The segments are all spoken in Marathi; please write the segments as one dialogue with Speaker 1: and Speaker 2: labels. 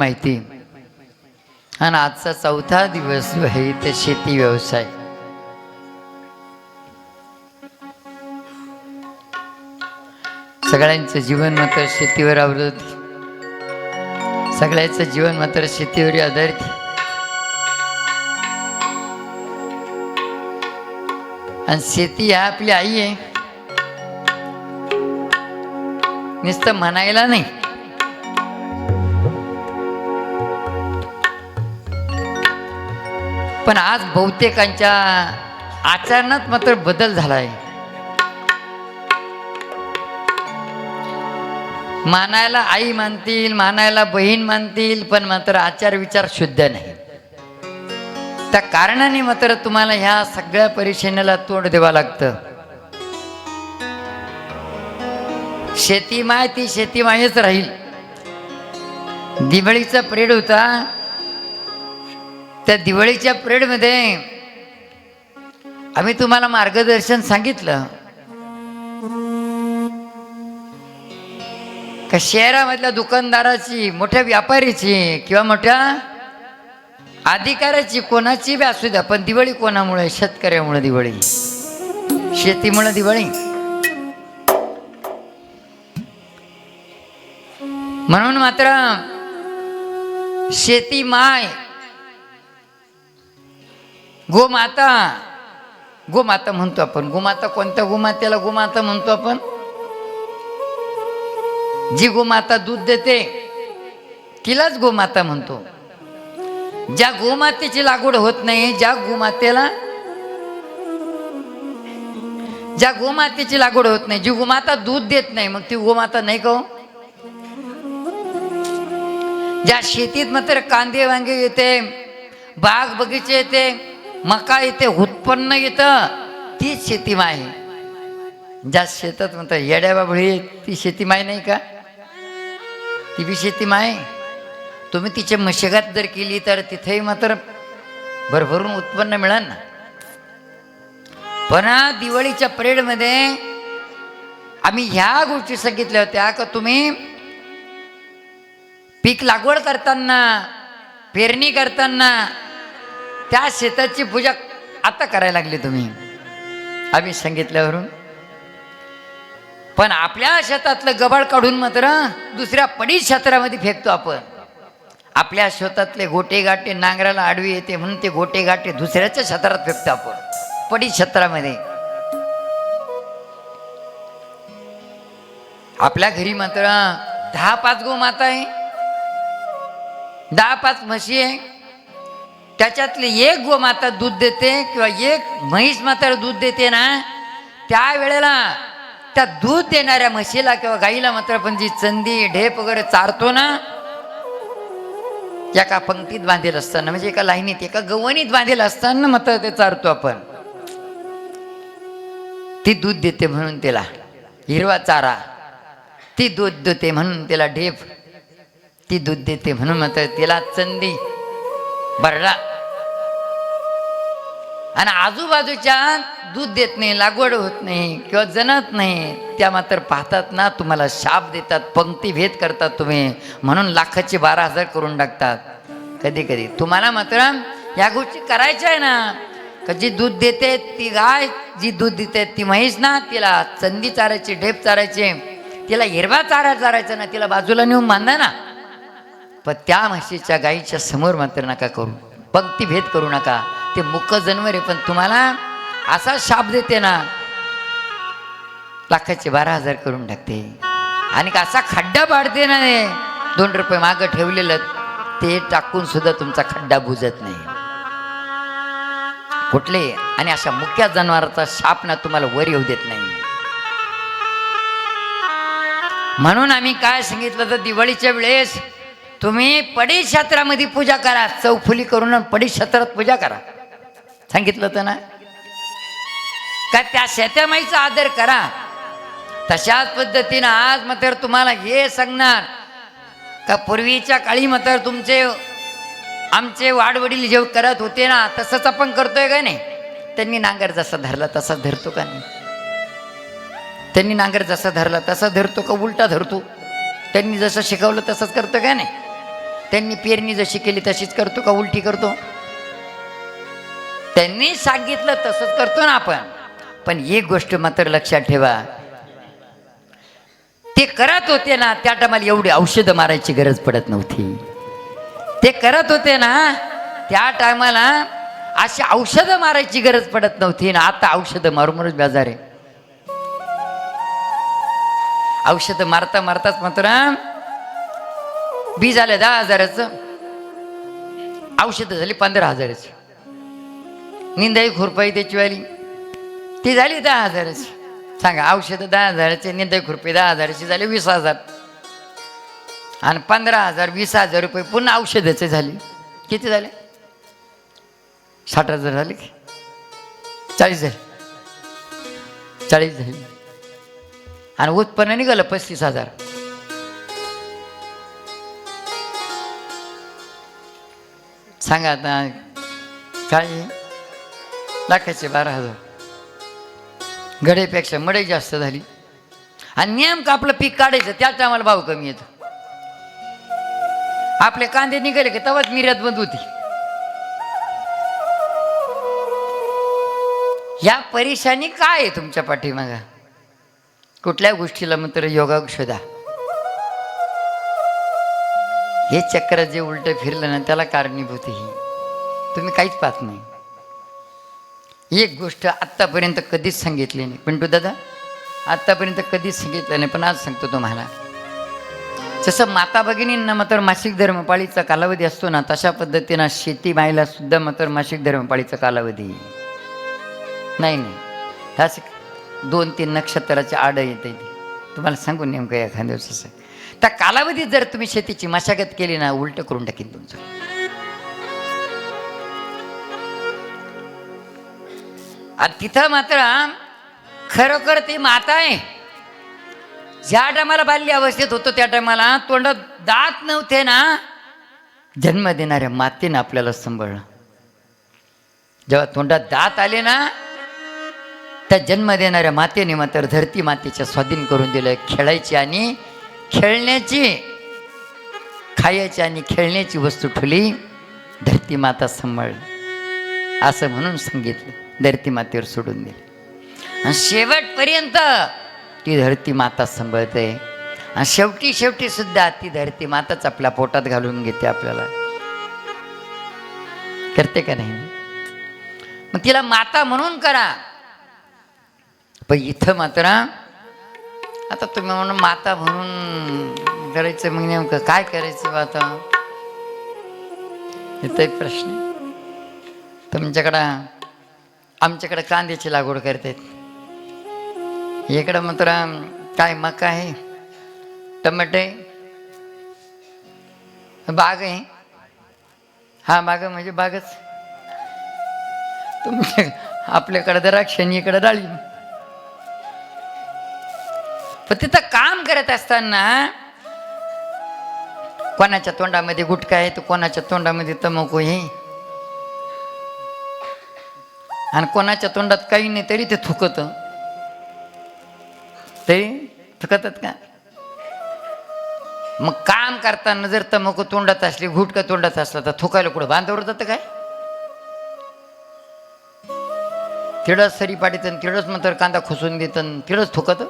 Speaker 1: माहिती? आणि आजचा चौथा दिवस जो आहे ते शेती व्यवसाय. सगळ्यांचं जीवन मात्र शेतीवर आवरत सगळ्यांचं जीवन मात्र शेतीवर आधारित. आणि शेती ह्या आपली आई आहे. नुसतं म्हणायला नाही. पण आज बहुतेकांच्या आचरणात मात्र बदल झाला आहे मानायला आई मानतील मानायला बहीण मानतील पण मात्र आचार विचार शुद्ध नाही. त्या कारणाने मात्र तुम्हाला ह्या सगळ्या परिषदेला तोंड द्यावं लागतं. शेती माय ती शेती मायच राहील. दिवाळीचा परेड होता. त्या दिवाळीच्या परेडमध्ये आम्ही तुम्हाला मार्गदर्शन सांगितलं. का शहरामधल्या दुकानदाराची मोठ्या व्यापारीची किंवा मोठ्या अधिकाराची कोणाची बी असू द्या पण दिवाळी कोणामुळे? शेतकऱ्यामुळे दिवाळी. शेतीमुळे दिवाळी. म्हणून मात्र शेती माय गोमाता. गोमाता म्हणतो आपण. गोमाता कोणत्या गोमातेला गोमाता म्हणतो आपण? जी गोमाता दूध देते तिलाच गोमाता म्हणतो. ज्या गोमातेची लागवड होत नाही ज्या गोमातेला ज्या गोमातेची लागवड होत नाही जी गोमाता दूध देत नाही मग ती गोमाता नाही का हो? ज्या शेतीत मात्र कांदे वांगे येते बाग बगीचे येते मका येते उत्पन्न येतं तीच शेतीमाय आहे. ज्या शेतात म्हणतात येड्या बाबळी ती शेतीमाय नाही का? ती बी शेती माय तुम्ही तिच्या मशगत जर केली तर तिथेही मात्र भरभरून उत्पन्न मिळेल ना. पण दिवाळीच्या परेडमध्ये आम्ही ह्या गोष्टी सांगितल्या होत्या का तुम्ही पीक लागवड करताना पेरणी करताना त्या शेताची पूजा आता करायला लागली तुम्ही. आम्ही सांगितल्यावरून. पण आपल्या शेतातलं गबाळ काढून मात्र दुसऱ्या पडीत क्षेत्रामध्ये फेकतो आपण. आपल्या शेतातले गोटे गाटे नांगराला आडवी येते म्हणून ते गोटे गाटे दुसऱ्याच्या क्षेत्रात फेकतो आपण. पडीत क्षेत्रामध्ये. आपल्या घरी मात्र दहा पाच गो माता आहे. दहा पाच म्हशी आहे. त्याच्यातली एक गोमाता दूध देते किंवा एक म्हैस मात्र दूध देते ना त्या वेळेला त्या दूध देणाऱ्या म्हशीला किंवा गाईला मात्र पण जी चंदी ढेप वगैरे चारतो ना एका पंक्तीत बांधेल असताना म्हणजे एका लाईनीत एका गवणीत बांधेल असताना मात्र ते चारतो आपण. ती दूध देते म्हणून त्याला हिरवा चारा ती दूध देते म्हणून त्याला ढेप ती दूध देते म्हणून मात्र तिला चंदी बरडा आणि आजूबाजूच्या दूध देत नाही लागवड होत नाही किंवा जनत नाही त्या मात्र पाहतात ना तुम्हाला शाप देतात पंक्ती भेद करतात तुम्ही. म्हणून लाखाचे बारा हजार करून टाकतात. कधी कधी. तुम्हाला मात्र या गोष्टी करायच्या आहे ना. का जी दूध देते ती गाय जी दूध देते ती म्हैस ना तिला चंदी चारायची ढेप चारायचे तिला हिरवा चारा चारायचा ना तिला बाजूला नेऊन बांधा ना. पण त्या म्हशीच्या गाईच्या समोर मात्र नका करू. पंक्ती भेद करू नका. ते मुख जनवर आहे पण तुम्हाला असा शाप देते ना लाखाचे बारा हजार करून टाकते. आणि असा खड्डा पाडते ना दोन रुपये मागं ठेवलेलं ते टाकून सुद्धा तुमचा खड्डा बुजत नाही. कुठले? आणि अशा मुख्या जनावराचा शाप ना तुम्हाला वर येऊ देत नाही. म्हणून आम्ही काय सांगितलं तर दिवाळीच्या वेळेस तुम्ही पडी क्षेत्रामध्ये पूजा करा चौफुली करून पडी क्षेत्रात पूजा करा. सांगितलं होतं ना? का त्या शेतामाईचा आदर करा. तशाच पद्धतीनं आज मात्र तुम्हाला हे सांगणार. का पूर्वीच्या काळी मात्र तुमचे आमचे वाडवडील जे करत होते ना तसंच आपण करतोय का नाही? त्यांनी नांगर जसा धरला तसा धरतो का नाही? त्यांनी नांगर जसा धरला तसा धरतो का उलटा धरतो? त्यांनी जसं शिकवलं तसंच करतो का नाही? त्यांनी पेरणी जशी केली तशीच करतो का उलटी करतो? त्यांनी सांगितलं तसंच करतो ना आपण. पण एक गोष्ट मात्र लक्षात ठेवा. ते करत होते ना त्या टायमाला एवढी औषधं मारायची गरज पडत नव्हती. ते करत होते ना त्या टायमाला अशी औषधं मारायची गरज पडत नव्हती ना आता औषधं मारून मारूच बेजार आहे. औषधं मारता मारताच मात्र बी झालं दहा हजाराचं औषधं झाली पंधरा हजाराची. निंदाई खुरपाई त्याची वाली ती झाली दहा हजाराची. सांगा औषधं दहा हजाराचे निंदाई खुरपे दहा हजाराची झाली वीस हजार. आणि पंधरा हजार वीस हजार रुपये पुन्हा औषधाचे झाले. किती झाले? साठ हजार झाले की? चाळीस झाले. चाळीस झाले. आणि उत्पन्न निघालं पस्तीस हजार. सांगा आता काय लाखाचे बारा हजार. गडेपेक्षा मडई जास्त झाली. आणि नेमकं आपलं पीक काढायचं त्या टायमाला भाव कमी येतो. आपले कांदे निघाले की तेव्हाच निर्यात बंद होती. या परेशानी काय आहे तुमच्या पाठीमागा? कुठल्या गोष्टीला मात्र योगा शोधा हे चक्र जे उलट फिरलं ना त्याला कारणीभूत ही तुम्ही काहीच पाहत नाही. एक गोष्ट आत्तापर्यंत कधीच सांगितली नाही. पिंटू दादा आत्तापर्यंत कधीच सांगितलं नाही पण आज सांगतो तुम्हाला. जसं माता भगिनींना मात्र मासिक धर्मपाळीचा कालावधी असतो ना तशा पद्धतीनं शेती मायला सुद्धा मात्र मासिक धर्मपाळीचा कालावधी. नाही नाही. ह्याच दोन तीन नक्षत्राची आड येते तुम्हाला सांगून नेमकं एखाद्या दिवसाचं. त्या कालावधीत जर तुम्ही शेतीची मशागत केली ना उलट करून टाकीन तुमचं. आणि तिथं मात्र खरोखर ती माता आहे. ज्या टायमाला बाल्य अवस्थेत होतो त्या टायमाला तोंडात दात नव्हते ना जन्म देणाऱ्या मातेनं आपल्याला सांभाळलं. जेव्हा तोंडात दात आले ना त्या जन्म देणाऱ्या मातेने मात्र धरती मातेच्या स्वाधीन करून दिलं खेळायची आणि खेळण्याची खायची आणि खेळण्याची वस्तू ठुली धरती माता सांभाळली. असं म्हणून सांगितलं. धरती मातेवर सोडून दिलं. आणि शेवटपर्यंत ती धरती माता सांभाळते. आणि शेवटी शेवटी सुद्धा ती धरती माताच आपल्या पोटात घालून घेते आपल्याला. करते का नाही? मग तिला माता म्हणून करा. पण इथं मात्र आता तुम्ही म्हणून माता म्हणून करायचं मग नेमकं काय करायचं बा आता? इथं एक प्रश्न तुमच्याकडं आमच्याकडं कांद्याची लागवड करतात. इकडं मात्र काय मका आहे? टमाटे? बाग आहे. हा बाग म्हणजे बागच. तुमच्या आपल्याकडे द्राक्ष आणि इकडं डाळी. पण तिथं काम करत असताना कोणाच्या तोंडामध्ये गुटखा आहे तर कोणाच्या तोंडामध्ये तंबाखू आहे? आणि कोणाच्या तोंडात काही नाही तरी ते थुकत. तरी थुकतात का? मग काम करताना जर तंबाखू तोंडात असली गुटखा तोंडात असला तर थुकायला कुठं बांधावर जातं काय? तिळच सरी पाडीत तिळच नंतर कांदा खुसून देत तिळच थुकत.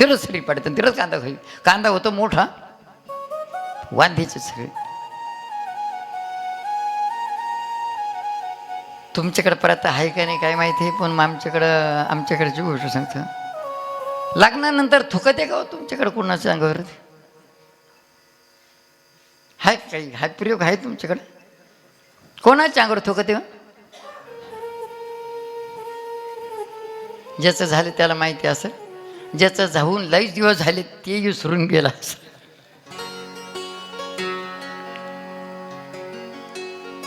Speaker 1: तिळच सरी पाडीत तिळच कांदा खाई कांदा होतो मोठा. वांधीचे सगळे. तुमच्याकडं परत आहे का नाही काय माहिती आहे पण मग आमच्याकडं आमच्याकडची गोष्ट सांगतो. लग्नानंतर थुकत आहे का हो तुमच्याकडं तुमच्याकडे कोणाच्या अंगावर हाय काही? हाय प्रयोग आहे तुमच्याकडे? कोणाच्या अंगावर थुकत आहे हो? ज्याचं झालं त्याला माहिती असं ज्याचं जाऊन लईच दिवस झाले ते विसरून गेला असेल.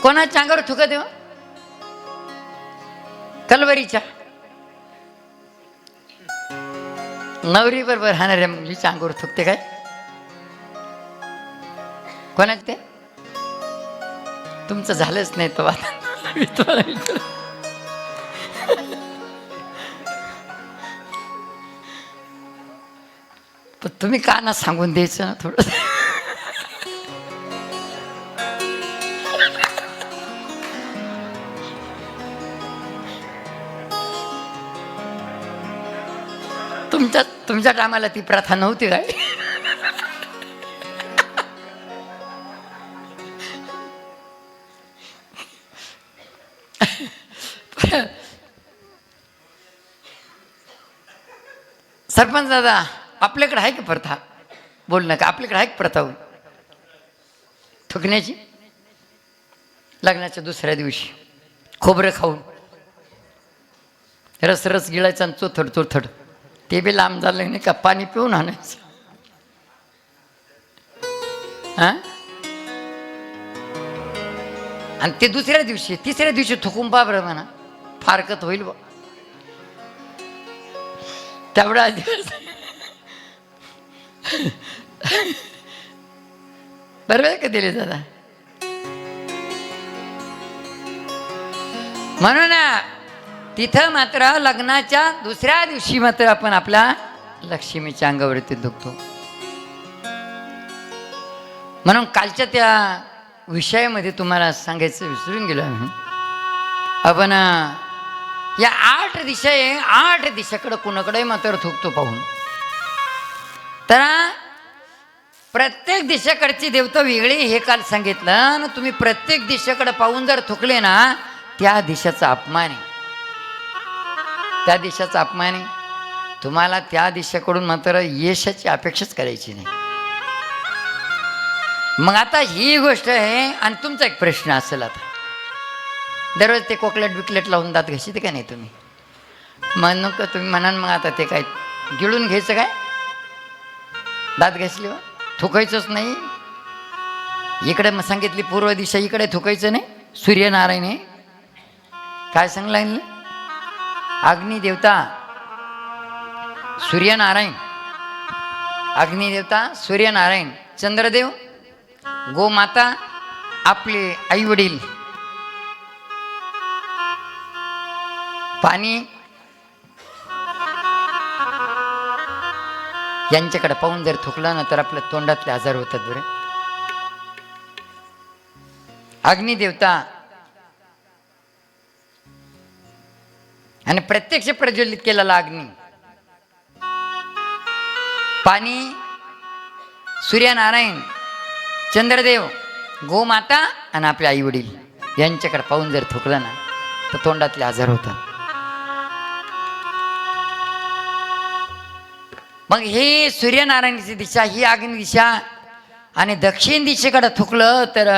Speaker 1: कोणाच्या अंगावर थुकत आहे हो? कलवरीच्या नवरी बरोबर हाणाऱ्या मुलीच्या अंगावर थुकते काय? कोणाच ते? तुमचं झालंच नाही तो आता. पण तुम्ही का ना सांगून द्यायचं ना थोडं तुमच्या टायमाला ती प्रथा नव्हती काय सरपंच दादा आपल्याकडे आहे का प्रथा? बोल का आपल्याकडे आहे का प्रथा हो? थुकण्याची? लग्नाच्या दुसऱ्या दिवशी. खोबरं खाऊन. रस रस गिळायचा आणि चोथड चोथड. ते बी लांब झालं नाही का पाणी पिऊन आणायचं हा आणि ते दुसऱ्या दिवशी तिसऱ्या दिवशी थुकून पा बरं म्हणा फारकत होईल बा तेवढा दिवस बरोबर आहे का दिले दादा म्हणून तिथं मात्र लग्नाच्या दुसऱ्या दिवशी मात्र आपण आपल्या लक्ष्मीच्या अंगावरती दुखतो. म्हणून कालच्या त्या विषयामध्ये तुम्हाला सांगायचं विसरून गेलो आम्ही. आपण या आठ दिशा आहे आठ दिशाकडं कुणाकडे मात्र थुकतो पाहून. तर प्रत्येक दिशेकडची देवता वेगळी हे काल सांगितलं आणि तुम्ही प्रत्येक दिशेकडे पाहून जर थुकले ना त्या दिशेचा अपमान आहे. त्या देशाचा अपमान आहे? तुम्हाला त्या देशाकडून मात्र यशाची अपेक्षाच करायची नाही. मग आता ही गोष्ट आहे आणि तुमचा एक प्रश्न असेल आता. दररोज ते कोकलेट बिकलेट लावून दात घ्यायची का नाही तुम्ही? मग नको तुम्ही म्हणाल मग आता ते काय गिळून घ्यायचं काय? दात घासले हो? थुकायचंच नाही. इकडे मग सांगितली पूर्व दिशा इकडे थुकायचं नाही. सूर्यनारायण आहे. काय सांगलं अग्निदेवता सूर्यनारायण. अग्निदेवता सूर्यनारायण. चंद्रदेव गोमाता आपले आई वडील. पाणी. यांच्याकडे पाहून जर थुकला ना तर आपल्या तोंडातले आजार होतात बरं. अग्निदेवता आणि प्रत्यक्ष प्रज्वलित केलेला अग्नी. पाणी सूर्यनारायण चंद्रदेव गोमाता आणि आपले आई वडील यांच्याकडे पाहून जर थुकलं ना तर तोंडातले आजार होतात. मग हे सूर्यनारायणाची दिशा ही अग्नी दिशा आणि दक्षिण दिशेकडे थुकलं तर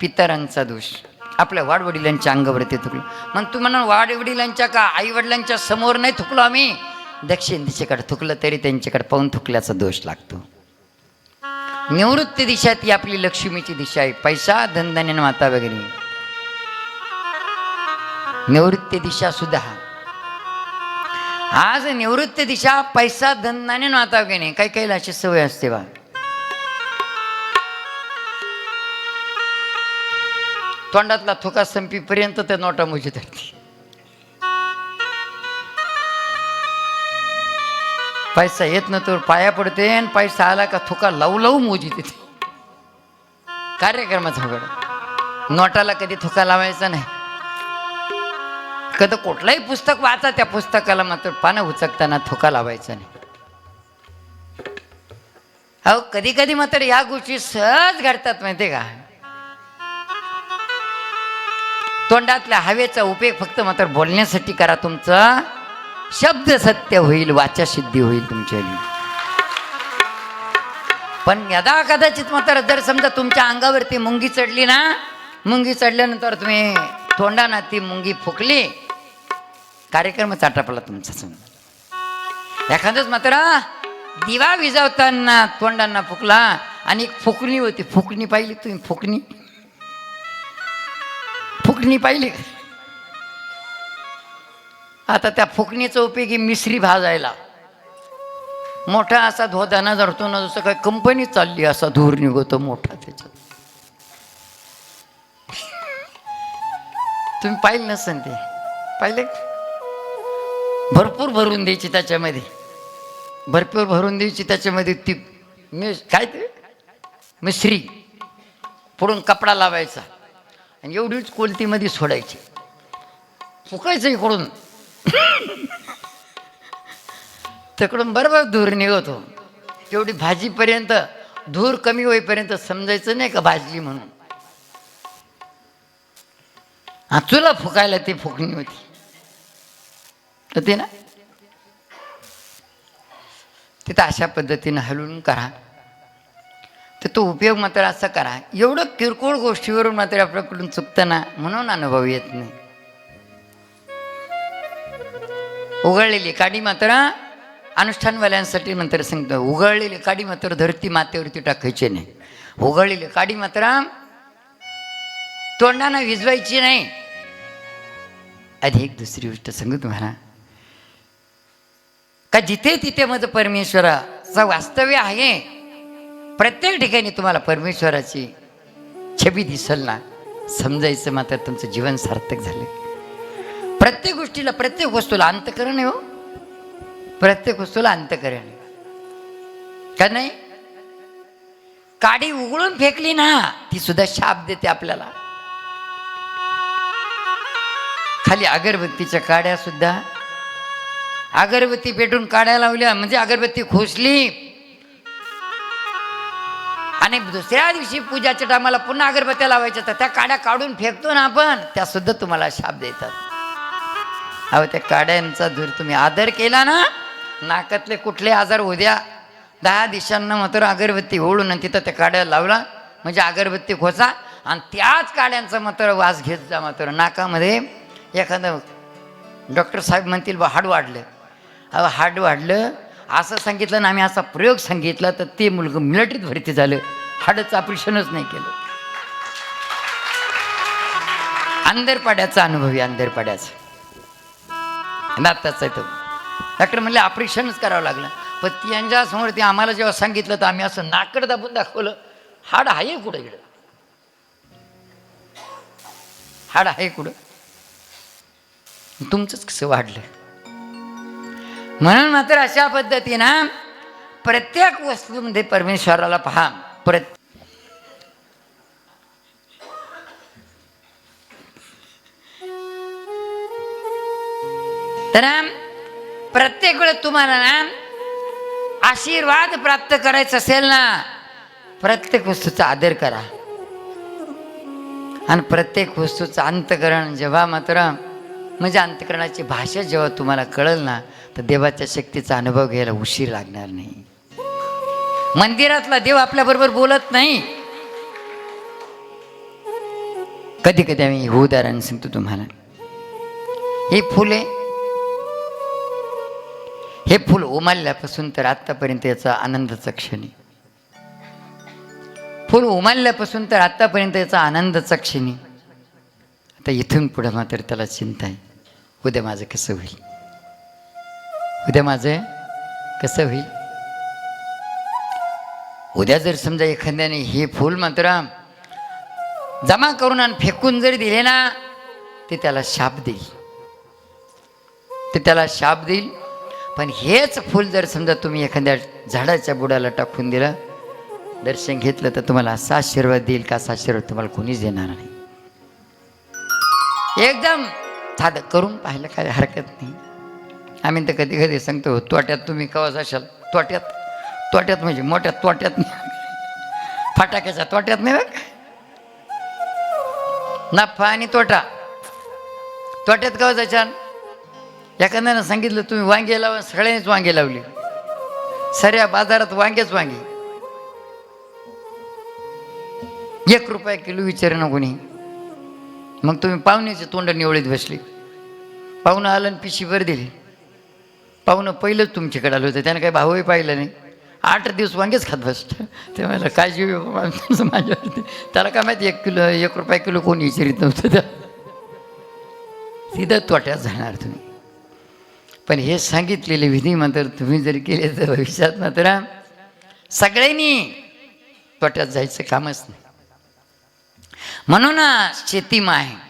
Speaker 1: पितरांचा दोष. आपल्या वाडवडिलांच्या अंगावरती थुकलो. मग तू म्हणा वाडवडिलांच्या का आई वडिलांच्या समोर नाही थुकलो आम्ही? दक्षिण दिशेकडे थुकलं तरी त्यांच्याकडे पाहून थुकल्याचा दोष लागतो. निवृत्ती दिशा ती आपली लक्ष्मीची दिशा आहे. पैसा धनधान्य माता वगैरे. निवृत्ती दिशा सुद्धा. आज निवृत्ती दिशा पैसा धनधान्य माता वगैरे. काही काही अशी सवय असते बा. तोंडातला थुका संपीपर्यंत त्या नोटा मोजी धरती पैसा येत ना तर पाया पडते आणि पैसा आला का थुका लावू लावू मोजी देते कार्यक्रमाचा वगैरे नोटाला कधी थुका लावायचा नाही. कधी कुठलंही पुस्तक वाचा त्या पुस्तकाला मात्र पानं उचकताना थुका लावायचा नाही. अहो कधी कधी मात्र या गोष्टी सहज घडतात माहिती का? तोंडातल्या हवेचा उपयोग फक्त मात्र बोलण्यासाठी करा तुमचा. शब्द सत्य होईल वाचा सिद्धी होईल तुमच्या पण यदा कदाचित मात्र जर समजा तुमच्या अंगावरती मुंगी चढली ना मुंगी चढल्यानंतर तुम्ही तोंडाना ती मुंगी फुकली कार्यक्रमच आटापला तुमचा समजा. एखादंच मात्र दिवा विजवताना तोंडांना फुकला आणि फुकणी होती फुकणी पाहिली तुम्ही फुकणी? फुकणी पाहिली. का? आता त्या फुकणीचा उपयोगी मिश्री भाजायला. मोठा असा धोदाना धरतो ना जसं काय कंपनी चालली असा धूर निघतो मोठा त्याच्यात. तुम्ही पाहिलं नसन ते? पाहिले? भरपूर भरून द्यायची त्याच्यामध्ये. भरपूर भरून द्यायची त्याच्यामध्ये ती मी काय ते? मिश्री. पुढून कपडा लावायचा. आणि एवढीच कोलतीमध्ये सोडायची. फुकायचं इकडून. तिकडून बरोबर धूर निघतो. तेवढी भाजीपर्यंत धूर कमी होईपर्यंत समजायचं नाही का भाजली म्हणून? हा तुला फुकायला ती फुकणी होती. होती ना? तिथं अशा पद्धतीनं हलवून करा. तर तो उपयोग मात्र असा करा. एवढं किरकोळ गोष्टीवरून मात्र आपल्याकडून चुकतं ना म्हणून अनुभव येत नाही. उघडलेली काडी मात्र अनुष्ठानवाल्यांसाठी मात्र सांगतो उघडलेली काडी मात्र धरती मातेवरती टाकायची नाही. उघडलेली काडी मात्र तोंडानं विजवायची नाही. आधी एक दुसरी गोष्ट सांगू तुम्हाला. का जिथे तिथे माझं परमेश्वराचं वास्तव्य आहे प्रत्येक ठिकाणी तुम्हाला परमेश्वराची छबी दिसल ना समजायचं मात्र तुमचं जीवन सार्थक झालं. प्रत्येक गोष्टीला प्रत्येक वस्तूला अंतकरण आहे हो. प्रत्येक वस्तूला अंतकरण आहे. का नाही? काडी उघडून फेकली ना ती सुद्धा शाप देते आपल्याला. खाली अगरबत्तीच्या काड्या सुद्धा. अगरबत्ती पेटून काड्या लावल्या म्हणजे अगरबत्ती खोसली. आणि दुसऱ्या दिवशी पूजाच्या टायमाला पुन्हा अगरबत्त्या लावायच्या तर त्या काड्या काढून फेकतो ना आपण त्या सुद्धा तुम्हाला शाप देतात. अहो त्या काड्यांचा धूर तुम्ही आदर केला ना नाकातले कुठले आजार उद्या दहा दिशांना मात्र अगरबत्ती ओढून आणि तिथं त्या काड्या लावला म्हणजे अगरबत्ती खोचा आणि त्याच काड्यांचा मात्र वास घेत जा मात्र. नाकामध्ये एखादं डॉक्टर साहेब म्हणतील बा हाड वाढलं. अहो हाड वाढलं असं सांगितलं ना आम्ही असा प्रयोग सांगितला तर ते मुलगं मिलिटरीत भरती झालं. हाडचं ऑपरेशनच नाही केलं. अंधरपाड्याचा अनुभव आहे अंधरपाड्याचा नाताच आहे तो. डॉक्टर म्हणले ऑपरेशनच करावं लागलं. पण त्यांच्यासमोर ते आम्हाला जेव्हा सांगितलं तर आम्ही असं नाकड दाबून दाखवलं. हाड आहे कुठं इकडं? हाड आहे कुठं? तुमचंच कसं वाढलं? म्हणून मात्र अशा पद्धतीनं प्रत्येक वस्तूमध्ये परमेश्वराला पहा. प्रत तर प्रत्येक वेळेस तुम्हाला ना आशीर्वाद प्राप्त करायचा असेल ना प्रत्येक वस्तूचा आदर करा. आणि प्रत्येक वस्तूचं अंतकरण जेव्हा मात्र म्हणजे अंतकरणाची भाषा जेव्हा तुम्हाला कळल ना तर देवाच्या शक्तीचा अनुभव घ्यायला उशीर लागणार नाही. मंदिरातला देव आपल्याबरोबर बोलत नाही. कधी कधी आम्ही हे उदाहरण सांगतो तुम्हाला. हे फुले हे फुल उमालल्यापासून तर आत्तापर्यंत याचा आनंदाचा क्षण आहे. फुल उमालल्यापासून तर आत्तापर्यंत याचा आनंदाचा क्षण आहे. आता इथून पुढं मात्र त्याला चिंता आहे. उद्या माझं कसं होईल? उद्या माझं कसं होईल? उद्या जर समजा एखाद्याने हे फूल मात्र जमा करून आणि फेकून जरी दिले ना ते त्याला शाप देईल. ते त्याला शाप देईल. पण हेच फूल जर समजा तुम्ही एखाद्या झाडाच्या बुडाला टाकून दिलं दर्शन घेतलं तर तुम्हाला असा आशीर्वाद देईल का असा आशीर्वाद तुम्हाला कोणीच देणार नाही. एकदम साधं करून पाहायला काय हरकत नाही. आम्ही तर कधी कधी सांगतो तोट्यात तुम्ही कवाच असाल तोट्यात. तोट्यात म्हणजे मोठ्या तोट्यात नाही. फटाक्याच्या तोट्यात नाही बघ. नफा आणि तोटा. तोट्यात कवा असाल एखाद्यानं सांगितलं तुम्ही वांगे लावा सगळ्यांनीच वांगे लावली. सऱ्या बाजारात वांगेच वांगे. एक रुपया किलो विचारे ना. कोणी मग तुम्ही पाहुण्याचे तोंड निवळीत बसली. पाहुणं आलं आणि पिशीभर दिली. पाहुणं पहिलंच तुमच्याकडे आलं होतं त्यानं काही भावही पाहिलं नाही. आठ दिवस वांगेच खात बसत. ते मला काळजी माझ्यावरती? त्याला काय माहिती एक किलो एक रुपया किलो कोणी विचारित नव्हतं त्या सीधं तोट्यात जाणार तुम्ही. पण हे सांगितलेले विधी मात्र तुम्ही जर केले तर भविष्यात मात्र सगळ्यांनी तोट्यात जायचं कामच नाही. म्हणून शेतीमा आहे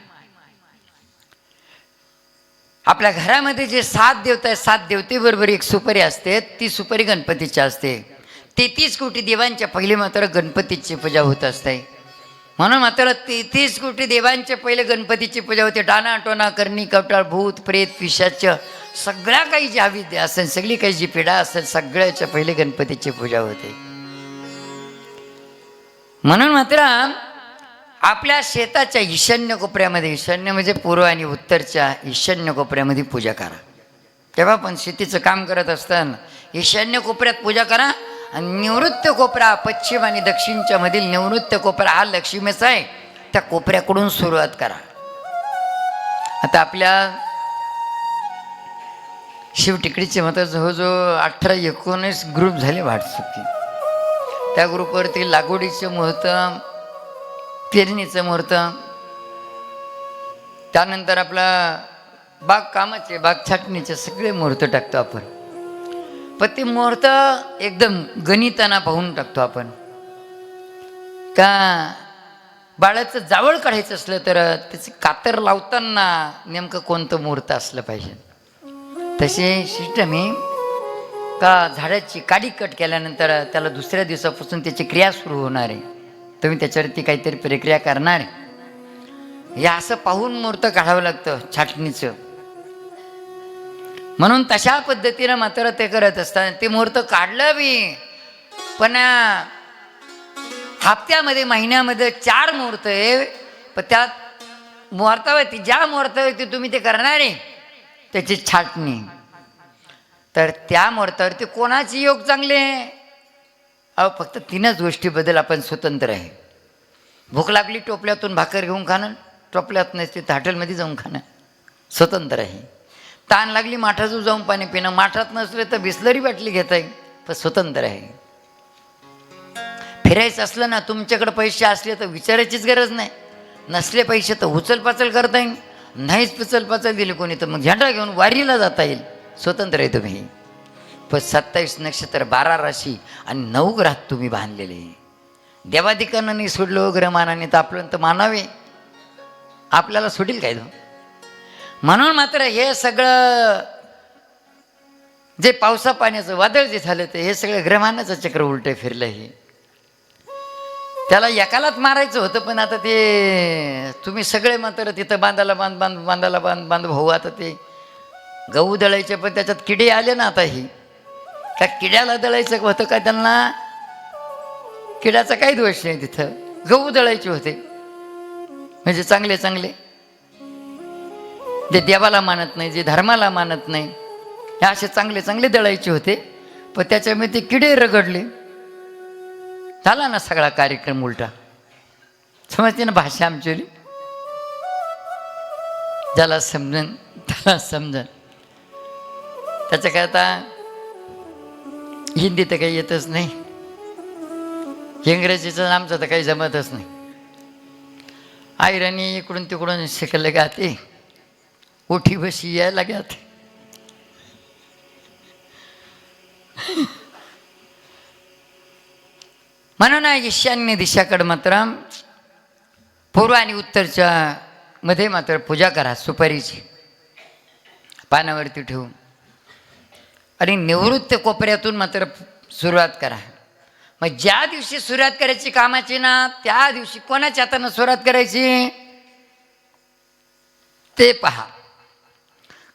Speaker 1: आपल्या घरामध्ये जे सात देवता आहेत सात देवतेबरोबर एक सुपारी असते ती सुपारी गणपतीची असते. तेहतीस कोटी देवांच्या पहिले मात्र गणपतीची पूजा होत असते. म्हणून मात्र तेहतीस कोटी देवांच्या पहिले गणपतीची पूजा होते. डाना टोना करणी कवटाळ भूत प्रेत पिशाच सगळ्या काही जी विद्या असेल सगळी काही जी पिढा असेल सगळ्याच्या पहिले गणपतीची पूजा होते. म्हणून मात्र आपल्या शेताच्या ईशान्य कोपऱ्यामध्ये ईशान्य म्हणजे पूर्व आणि उत्तरच्या ईशान्य कोपऱ्यामध्ये पूजा करा. तेव्हा पण शेतीचं काम करत असताना ईशान्य कोपऱ्यात पूजा करा आणि निवृत्त कोपरा पश्चिम आणि दक्षिणच्या मधील निवृत्त कोपरा हा लक्ष्मीचा आहे त्या कोपऱ्याकडून सुरुवात करा. आता आपल्या शिवटिकडीचे मत जवळजवळ अठरा एकोणीस ग्रुप झाले वाटसुकी त्या ग्रुपवरती लागवडीचे महत्त्व पेरणीचं मुहूर्त. त्यानंतर आपला बाग कामाचे बाग छाटणीचे सगळे मुहूर्त टाकतो आपण. पण ते मुहूर्त एकदम गणिताना पाहून टाकतो आपण. का बाळाचं जावळ काढायचं असलं तर त्याची कातर लावताना नेमकं कोणतं मुहूर्त असलं पाहिजे? तसे सिस्टम आहे का झाडाची काडी कट केल्यानंतर त्याला दुसऱ्या दिवसापासून त्याची क्रिया सुरू होणार आहे. तुम्ही त्याच्यावरती काहीतरी प्रक्रिया करणार हे असं पाहून मुहूर्त काढावं लागतं छाटणीचं. म्हणून तशा पद्धतीनं मात्र ते करत असतात ते मुहूर्त काढलं मी पण हप्त्यामध्ये महिन्यामध्ये चार मुहूर्त आहे. पण त्यात मुहूर्तावरती ज्या मुहूर्तावरती तुम्ही ते करणार आहे त्याची छाटणी. तर त्या मुहूर्तावरती कोणाचे योग चांगले अहो फक्त तीनच गोष्टीबद्दल आपण स्वतंत्र आहे. भूक लागली टोपल्यातून भाकर घेऊन खाणं टोपल्यात नसते तर हॉटेलमध्ये जाऊन खाणं. स्वतंत्र आहे. ताण लागली माठातून जाऊन पाणी पिणं माठात नसले तर बिसलरी बाटली घेता येईल पण स्वतंत्र आहे. फिरायचं असलं ना तुमच्याकडे पैसे असले तर विचारायचीच गरज नाही. नसले पैसे तर उचलपाचल करता येईल नाहीच उचलपाचल दिले कोणी तर मग झेंडा घेऊन वारीला जाता येईल. स्वतंत्र आहे तुम्ही. पण सत्तावीस नक्षत्र बारा राशी आणि नऊ ग्रहात तुम्ही बांधलेले. देवाधिकांना नाही सोडलं ग्रहमानाने तर आपलं तर मानावे. आपल्याला सोडील काय तो? म्हणून मात्र हे सगळं जे पावसा पाण्याचं वादळ जे झालं ते हे सगळं ग्रहमानाचं चक्र उलटे फिरलं हे. त्याला एकालाच मारायचं होतं पण आता ते तुम्ही सगळे मात्र तिथं बांधाला बांध बांध बांधाला बांध बांध भाऊ आता ते गहू दळायचे पण त्याच्यात किडे आले ना आता ही. त्या किड्याला दळायचं होतं का त्यांना? किड्याचा काही दोष नाही तिथं. गहू दळायचे होते. म्हणजे चांगले चांगले. जे देवाला मानत नाही जे धर्माला मानत नाही हे असे चांगले चांगले दळायचे होते. पण त्याच्यामुळे ते किडे रगडले. झाला ना सगळा कार्यक्रम उलटा. समजते ना भाषा आमची? ज्याला समजन त्याला समजन. त्याच्या काय आता हिंदी तर काही येतच नाही. इंग्रजीचं आमचं तर काही जमतच नाही. आयराणी इकडून तिकडून शिकले गाते. उठी बशी यायला गाते. म्हणून ईशान्य दिशाकडं मात्र पूर्व आणि उत्तरच्या मध्ये मात्र पूजा करा सुपारीची. पानावरती ठेवून. आणि निवृत्त कोपऱ्यातून मात्र सुरुवात करा. मग ज्या दिवशी सुरुवात करायची कामाची ना त्या दिवशी कोणाच्या हातानं सुरुवात करायची? ते पहा.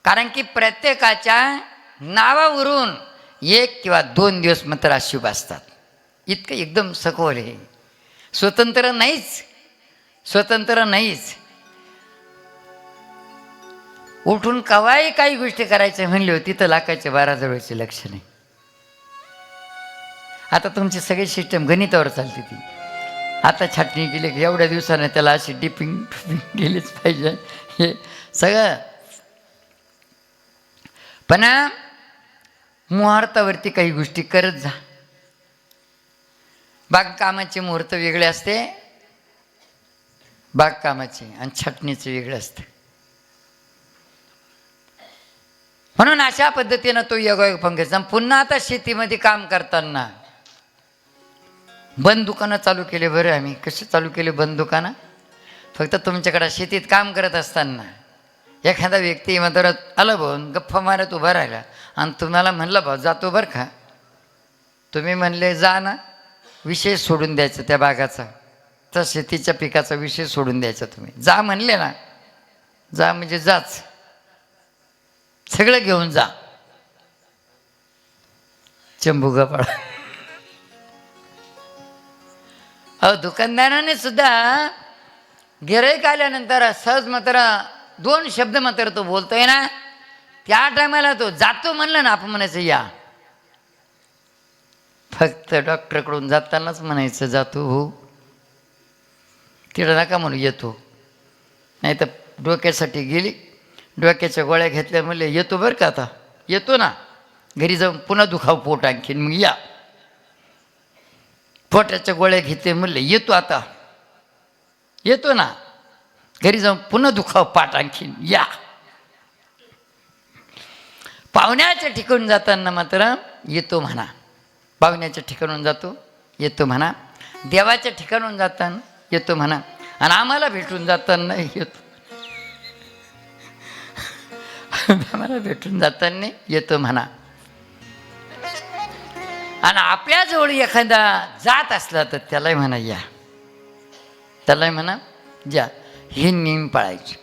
Speaker 1: कारण की प्रत्येकाच्या नावावरून एक किंवा दोन दिवस मात्र अशुभ असतात. इतकं एकदम सखोल आहे. स्वतंत्र नाहीच. स्वतंत्र नाहीच. उठून कवाही काही गोष्टी करायच्या म्हणली होती तर लाखाच्या बारा जवळचे लक्ष नाही. आता तुमची सगळी सिस्टम गणितावर चालते ती. आता छाटणी केली की एवढ्या दिवसानं त्याला अशी डिपिंग गेलीच पाहिजे. हे सगळं. पण मुहूर्तावरती काही गोष्टी करत जा. बागकामाचे मुहूर्त वेगळे असते. बागकामाचे आणि छाटणीचे वेगळे असते. म्हणून अशा पद्धतीनं तो योगायोग पंकज पुन्हा आता शेतीमध्ये काम करताना बंद दुकानं चालू केले बरं आम्ही. कसे चालू केले बंद दुकानं फक्त तुमच्याकडं शेतीत काम करत असताना एखादा व्यक्ती मात्र आलं भाऊ गप्पा मारत उभा राहिला आणि तुम्हाला म्हणलं भाऊ जातो बरं का? तुम्ही म्हणले जा ना. विषय सोडून द्यायचा त्या बागाचा. तर शेतीच्या पिकाचा विषय सोडून द्यायचा तुम्ही. जा म्हणले ना. जा म्हणजे जाच. सगळं घेऊन जा. चंबुगा गपाळ. अहो दुकानदाराने सुद्धा गिराईक आल्यानंतर सहज मात्र दोन शब्द मात्र तो बोलतोय ना. त्या टायमाला तो जातो म्हणलं ना आपण म्हणायचं या. फक्त डॉक्टरकडून जातानाच म्हणायचं जातो हो. तिला नका म्हणू येतो. नाही तर डोक्यासाठी गेली. डोक्याच्या गोळ्या घेतल्या म्हणले येतो बरं का आता? येतो ना. घरी जाऊन पुन्हा दुखाव पोट आणखीन मग या. पोटाच्या गोळ्या घेतले म्हणले येतो आता. येतो ना. घरी जाऊन पुन्हा दुखाव पाठ आणखीन या. पाहुण्याच्या ठिकाणून जाताना मात्र येतो म्हणा. पाहुण्याच्या ठिकाणून जातो येतो म्हणा. देवाच्या ठिकाणून जाताना येतो म्हणा. आणि आम्हाला भेटून जाताना येतो. आम्हाला भेटून जाताना येतो म्हणा. आणि आपल्याजवळ एखादा जात असला तर त्यालाही म्हणा या. त्यालाही म्हणा या हे नियम पाळायचे.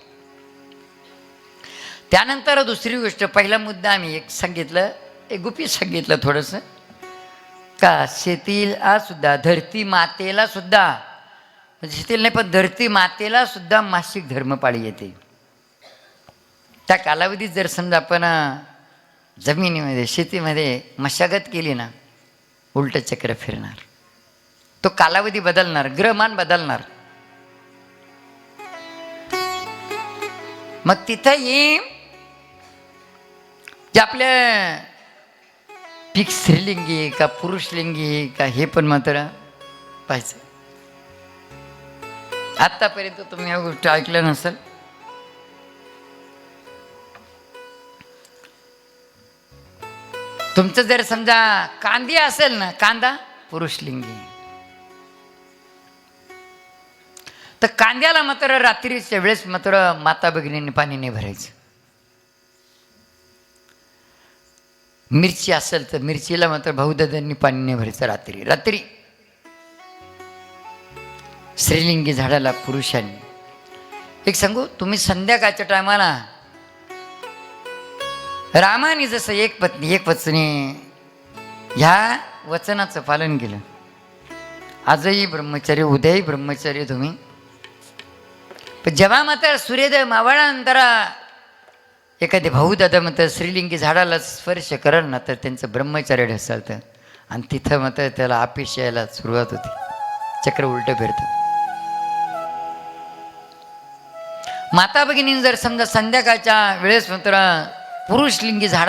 Speaker 1: त्यानंतर दुसरी गोष्ट पहिला मुद्दा आम्ही एक सांगितलं एक गुपित सांगितलं थोडंसं. का शेतीला सुद्धा धरती मातेला सुद्धा म्हणजे शेतीला नाही पण धरती मातेला सुद्धा मासिक धर्मपाळी येते. त्या कालावधीत जर समजा आपण जमिनीमध्ये शेतीमध्ये मशागत केली ना उलटं चक्र फिरणार. तो कालावधी बदलणार ग्रहमान बदलणार. मग तिथंही जे आपल्या पीक स्त्रीलिंगी का पुरुषलिंगी का हे पण मात्र पाहायचं. आत्तापर्यंत तुम्ही या गोष्टी ऐकल्या नसेल तुमचं जर समजा कांदी असेल ना कांदा पुरुषलिंगी. तर कांद्याला मात्र रात्रीच्या वेळेस मात्र माता भगिनींनी पाणी नाही भरायचं. मिरची असेल तर मिरचीला मात्र भाऊदादांनी पाणी नाही भरायचं रात्री. रात्री श्रीलिंगी झाडाला पुरुषांनी. एक सांगू तुम्ही संध्याकाळच्या टायमाला रामाने जसं एक पत्नी एक पत्नी ह्या वचनाचं पालन केलं. आजही ब्रह्मचारी उद्याही ब्रह्मचर्य तुम्ही. पण जेव्हा मात्र सूर्योदय मावळानंतर एखादे भाऊ दादा मात्र श्रीलिंगी झाडाला स्पर्श करल ना तर त्यांचं ब्रह्मचर्य ढसळतं. आणि तिथं मात्र त्याला आपिष यायला सुरुवात होती. चक्र उलटं फिरतं. माता भगिनी जर समजा संध्याकाळच्या वेळेस मात्र पुरुषलिंगी झाडा